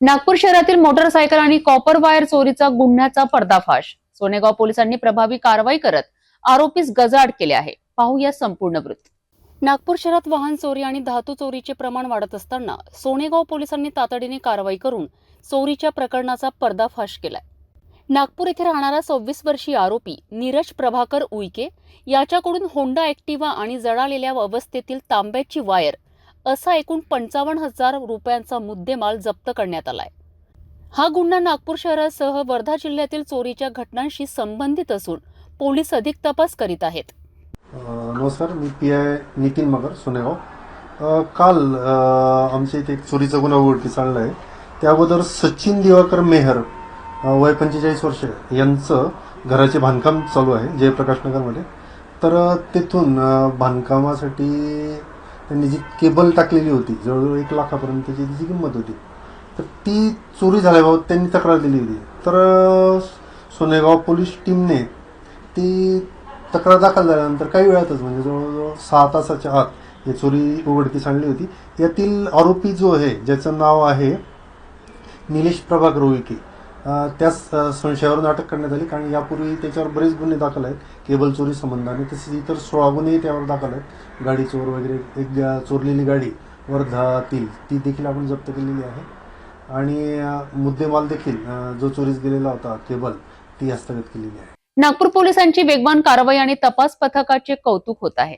नागपूर शहरातील मोटरसायकल आणि copper wire चोरीचा गुन्ह्याचा पर्दाफाश. सोनेगाव पोलिसांनी प्रभावी कारवाई करत आरोपीस गजाड केले आहे. पाहूया संपूर्ण वृत्त. नागपूर शहरात वाहन चोरी आणि धातू चोरीचे प्रमाण वाढत असताना सोनेगाव पोलिसांनी तातडीने कारवाई करून चोरीच्या प्रकरणाचा पर्दाफाश केलाय. नागपूर येथे राहणारा सव्वीस वर्षीय आरोपी नीरज प्रभाकर उईके याच्याकडून होंडा ऍक्टिवा आणि जळालेल्या अवस्थेतील तांब्याची वायर असा एकूण पंचावन्न हजार रुपयांचा मुद्देमाल जप्त करण्यात आलाय. हा गुन्हा नागपूर शहरासह वर्धा जिल्ह्यातील चोरीच्या घटनांशी संबंधित असून पोलीस अधिक तपास करीत आहेत. नमस्कार मी पी आय नितीन मगर सोनेगाव. काल आमच्या इथे एक चोरीचा गुन्हा उघडकीस आणला आहे त्या अगोदर सचिन दिवाकर मेहर वय पंचेचाळीस वर्ष यांचं घराचे बांधकाम चालू आहे जयप्रकाश नगरमध्ये. तर तिथून बांधकामासाठी त्यांनी जी केबल टाकलेली होती जवळजवळ एक लाखापर्यंतची तिची किंमत होती तर ती चोरी झाल्याबाबत त्यांनी तक्रार दिली होती. तर सोनेगाव पोलीस टीमने ती तक्रार दाखल झाल्यानंतर काही वेळातच म्हणजे जवळजवळ सहा तासाच्या आत ही चोरी उघडकीस आणली होती. यातील आरोपी जो आहे ज्याचं नाव आहे निलेश प्रभाकर उईके त्याच संशयावरून अटक करण्यात आली. कारण यापूर्वी त्याच्यावर बरेच गुन्हे दाखल आहेत. केबल चोरी संबंधाने. तसेच इतर सोळा गुन्हेही त्यावर दाखल आहेत. गाडी चोर वगैरे एक चोरलेली गाडी वर्धातील ती देखील आपण जप्त केलेली आहे. आणि मुद्देमाल देखील जो चोरीस गेलेला होता केबल ती हस्तगत केलेली आहे. नागपूर पोलिसांची वेगवान कारवाई आणि तपास पथकाचे कौतुक होत आहे.